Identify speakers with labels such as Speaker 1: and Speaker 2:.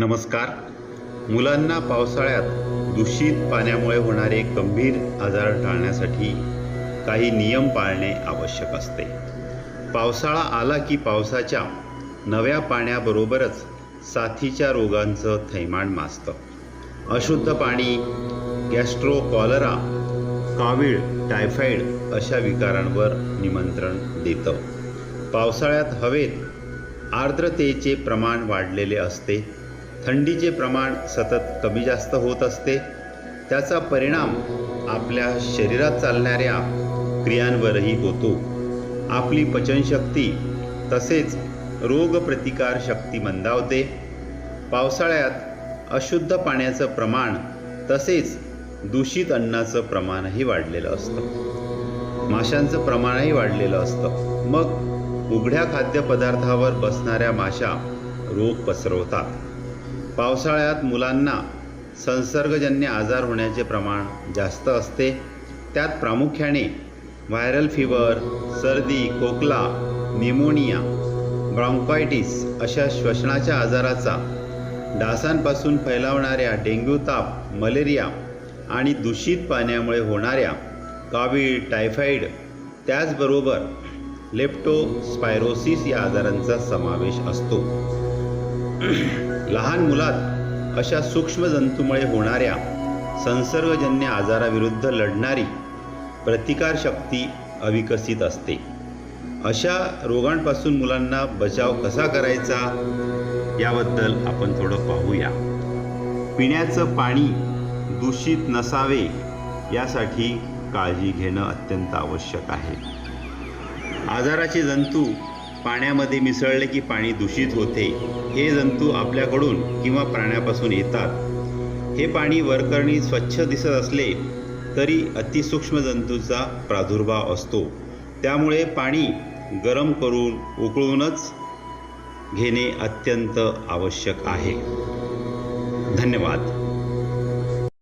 Speaker 1: नमस्कार. मुलांना पावसाळ्यात दूषित पाण्यामुळे होणारे गंभीर आजार टाळण्यासाठी काही नियम पाळणे आवश्यक असते. पावसाळा आला की पावसाच्या नव्या पाण्याबरोबरच साथीच्या रोगांचं थैमान माजतं अशुद्ध पाणी गॅस्ट्रो कॉलरा कावीळ टायफॉईड अशा विकारांवर निमंत्रण देतं. पावसाळ्यात हवेत आर्द्रतेचे प्रमाण वाढलेले असते. थंडीचे प्रमाण सतत कमी जास्त होत असते. त्याचा परिणाम आपल्या शरीरात चालणाऱ्या क्रियांवरही होतो. आपली पचनशक्ती तसेच रोगप्रतिकार शक्ती मंदावते. पावसाळ्यात अशुद्ध पाण्याचं प्रमाण तसेच दूषित अन्नाचं प्रमाणही वाढलेलं असतं. माशांचं प्रमाणही वाढलेलं असतं. मग उघड्या खाद्यपदार्थावर बसणाऱ्या माशा रोग पसरवतात. पावसाळ्यात मुलांना संसर्गजन्य आजार होण्याचे प्रमाण जास्त असते. त्यात प्रामुख्याने व्हायरल फिवर सर्दी खोकला निमोनिया ब्रॉन्कायटिस अशा श्वसनाच्या आजाराचा डासांपासून फैलावणाऱ्या डेंग्यू ताप मलेरिया आणि दूषित पाण्यामुळे होणाऱ्या कावीळ टायफॉईड त्याचबरोबर लेप्टोस्पायरोसिस या आजारांचा समावेश असतो. लहान मुलात अशा सूक्ष्म जंतूमुळे होणाऱ्या संसर्गजन्य आजाराविरुद्ध लढणारी प्रतिकारशक्ती अविकसित असते. अशा रोगांपासून मुलांना बचाव कसा करायचा याबद्दल आपण थोडं पाहूया. पिण्याचं पाणी दूषित नसावे यासाठी काळजी घेणं अत्यंत आवश्यक आहे. आजाराचे जंतू पाण्यामध्ये मिसळले की पाणी दूषित होते. हे जंतू आपल्याकडून किंवा प्राण्यापासून येतात. हे पाणी वरकरणी स्वच्छ दिसत असले तरी अतिसूक्ष्म जंतूचा प्रादुर्भाव असतो. त्यामुळे पाणी गरम करून उकळूनच घेणे अत्यंत आवश्यक आहे. धन्यवाद.